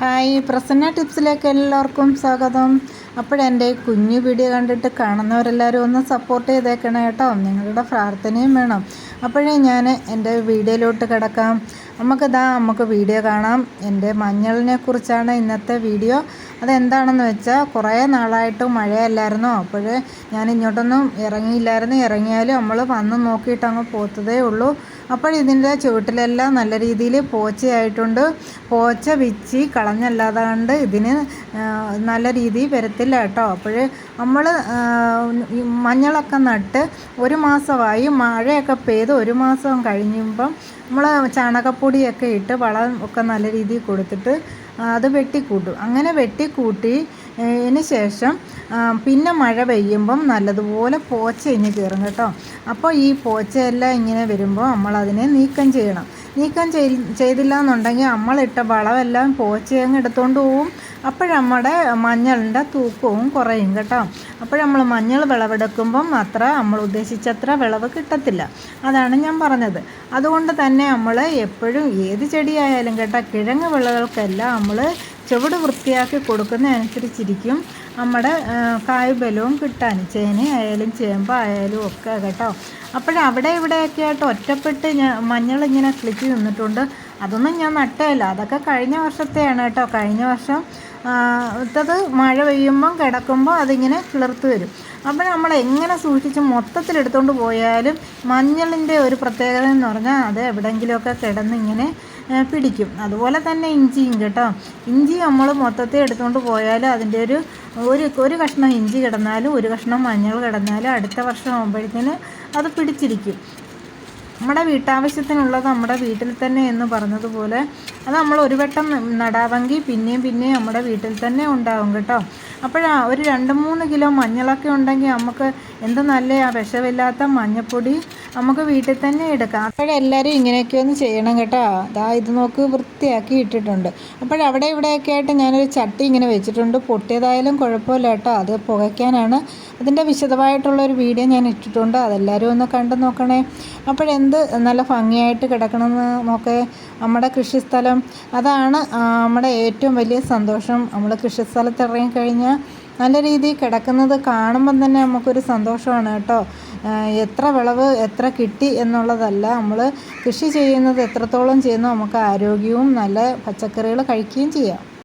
Hi Prasanna ടിപ്സിലേക്ക് എല്ലാവർക്കും സ്വാഗതം. അപ്പോഴെന്റെ കുഞ്ഞു വീഡിയോ കണ്ടിട്ട് കാണുന്നവരെല്ലാവരും ഒന്ന് സപ്പോർട്ട് ചെയ്തേക്കണം കേട്ടോ. നിങ്ങളുടെ പ്രാർത്ഥനയും വേണം. അപ്പോഴേ ഞാൻ എന്റെ വീഡിയോയിലോട്ട് കിടക്കാം. നമുക്കിതാ നമുക്ക് വീഡിയോ കാണാം. എന്റെ മഞ്ഞളിനെ കുറിച്ചാണ് ഇന്നത്തെ വീഡിയോ. അതെന്താണെന്ന് വെച്ചാൽ കുറേ നാളായിട്ട് മഴയല്ലായിരുന്നു? അപ്പോൾ ഞാൻ ഇങ്ങോട്ടൊന്നും ഇറങ്ങിയില്ലായിരുന്നു. ഇറങ്ങിയാലും നമ്മൾ വന്ന് നോക്കിയിട്ട് അങ്ങ് പോത്തതേ ഉള്ളൂ. അപ്പോൾ ഇതിന്റെ ചുവട്ടിലെല്ലാം നല്ല രീതിയിൽ പോച്ചയായിട്ടുണ്ട്. പോച്ച വിച്ചി കളഞ്ഞല്ലാതെ കണ്ട് ഇതിന് നല്ല രീതിയിൽ വരത്തില്ല കേട്ടോ. അപ്പോൾ നമ്മൾ മഞ്ഞളൊക്കെ നട്ട് ഒരു മാസമായി മഴയൊക്കെ പെയ്ത് ഒരു മാസം കഴിയുമ്പം നമ്മൾ ചാണകപ്പൊടിയൊക്കെ ഇട്ട് വളം ഒക്കെ നല്ല രീതിയിൽ കൊടുത്തിട്ട് അത് വെട്ടിക്കൂട്ടും. അങ്ങനെ വെട്ടിക്കൂട്ടി അതിന് ശേഷം പിന്നെ മഴ പെയ്യുമ്പം നല്ലതുപോലെ പോച്ച ഇനി കയറും കേട്ടോ. അപ്പോൾ ഈ പോച്ചയെല്ലാം ഇങ്ങനെ വരുമ്പോൾ നമ്മളതിനെ നീക്കം ചെയ്യണം. നീക്കം ചെയ്തില്ല എന്നുണ്ടെങ്കിൽ നമ്മളിട്ട വളമെല്ലാം പോച്ചയങ്ങ് എടുത്തുകൊണ്ട് പോവും. അപ്പോഴമ്മടെ മഞ്ഞളിന്റെ തൂക്കവും കുറയും കേട്ടോ. അപ്പോൾ നമ്മൾ മഞ്ഞൾ വിളവെടുക്കുമ്പം അത്ര നമ്മൾ ഉദ്ദേശിച്ചത്ര വിളവ് കിട്ടത്തില്ല. അതാണ് ഞാൻ പറഞ്ഞത്. അതുകൊണ്ട് തന്നെ നമ്മൾ എപ്പോഴും ഏത് ചെടിയായാലും കേട്ടോ കിഴങ്ങ് വിളകൾക്കെല്ലാം നമ്മൾ ചുവട് വൃത്തിയാക്കി കൊടുക്കുന്നതനുസരിച്ചിരിക്കും നമ്മുടെ കായ്ബലവും കിട്ടാൻ. ചേന ആയാലും ചേമ്പ് ആയാലും ഒക്കെ കേട്ടോ. അപ്പോഴവിടെ ഇവിടെയൊക്കെ ആയിട്ട് ഒറ്റപ്പെട്ട് ഞാൻ മഞ്ഞൾ ഇങ്ങനെ കിളിച്ച് നിന്നിട്ടുണ്ട്. അതൊന്നും ഞാൻ നട്ടല്ല. അതൊക്കെ കഴിഞ്ഞ വർഷത്തെയാണ് കേട്ടോ. കഴിഞ്ഞ വർഷം ഇത്തത് മഴ പെയ്യുമ്പം കിടക്കുമ്പോൾ അതിങ്ങനെ കിളിർത്ത് വരും. അപ്പോൾ നമ്മൾ എങ്ങനെ സൂക്ഷിച്ച് മൊത്തത്തിൽ എടുത്തുകൊണ്ട് പോയാലും മഞ്ഞളിന്റെ ഒരു പ്രത്യേകത എന്ന് പറഞ്ഞാൽ അത് എവിടെയെങ്കിലുമൊക്കെ കിടന്ന് ഇങ്ങനെ പിടിക്കും. അതുപോലെ തന്നെ ഇഞ്ചിയും കേട്ടോ. ഇഞ്ചി നമ്മൾ മൊത്തത്തിൽ എടുത്തുകൊണ്ട് പോയാലും അതിന്റെ ഒരു ഒരു ഒരു കഷ്ണം ഇഞ്ചി കിടന്നാലും ഒരു കഷ്ണം മഞ്ഞൾ കിടന്നാലും അടുത്ത വർഷം ആകുമ്പോഴത്തേന് അത് പിടിച്ചിരിക്കും. നമ്മുടെ വീട്ടാവശ്യത്തിനുള്ളത് നമ്മുടെ വീട്ടിൽ തന്നെ എന്ന് പറഞ്ഞതുപോലെ അത് നമ്മൾ ഒരു വട്ടം നടാവെങ്കിൽ പിന്നെയും പിന്നെയും നമ്മുടെ വീട്ടിൽ തന്നെ ഉണ്ടാവും കേട്ടോ. അപ്പോഴാ ഒരു രണ്ട് മൂന്ന് കിലോ മഞ്ഞളൊക്കെ ഉണ്ടെങ്കിൽ നമുക്ക് എന്ത് നല്ല വിഷമില്ലാത്ത മഞ്ഞപ്പൊടി നമുക്ക് വീട്ടിൽ തന്നെ എടുക്കാം. അപ്പോഴെല്ലാവരും ഇങ്ങനെയൊക്കെ ഒന്ന് ചെയ്യണം കേട്ടോ. അതാ ഇത് നോക്ക് വൃത്തിയാക്കി ഇട്ടിട്ടുണ്ട്. അപ്പോഴവിടെ ഇവിടെയൊക്കെ ആയിട്ട് ഞാനൊരു ചട്ടി ഇങ്ങനെ വെച്ചിട്ടുണ്ട്. പൊട്ടിയതായാലും കുഴപ്പമില്ല കേട്ടോ. അത് പുകയ്ക്കാനാണ്. അതിന്റെ വിശദമായിട്ടുള്ളൊരു വീഡിയോ ഞാൻ ഇട്ടിട്ടുണ്ട്. അതെല്ലാവരും ഒന്ന് കണ്ടു നോക്കണേ. അപ്പോഴെന്ത് നല്ല ഭംഗിയായിട്ട് കിടക്കണമെന്ന് നോക്കേ. നമ്മുടെ കൃഷിസ്ഥലം. അതാണ് നമ്മുടെ ഏറ്റവും വലിയ സന്തോഷം. നമ്മൾ കൃഷിസ്ഥലത്ത് ഇറങ്ങിക്കഴിഞ്ഞാൽ നല്ല രീതിയിൽ കിടക്കുന്നത് കാണുമ്പം തന്നെ നമുക്കൊരു സന്തോഷമാണ് കേട്ടോ. എത്ര വിളവ് എത്ര കിട്ടി എന്നുള്ളതല്ല. നമ്മൾ കൃഷി ചെയ്യുന്നത് എത്രത്തോളം ചെയ്യുന്നു നമുക്ക് ആരോഗ്യവും നല്ല പച്ചക്കറികൾ കഴിക്കുകയും ചെയ്യാം.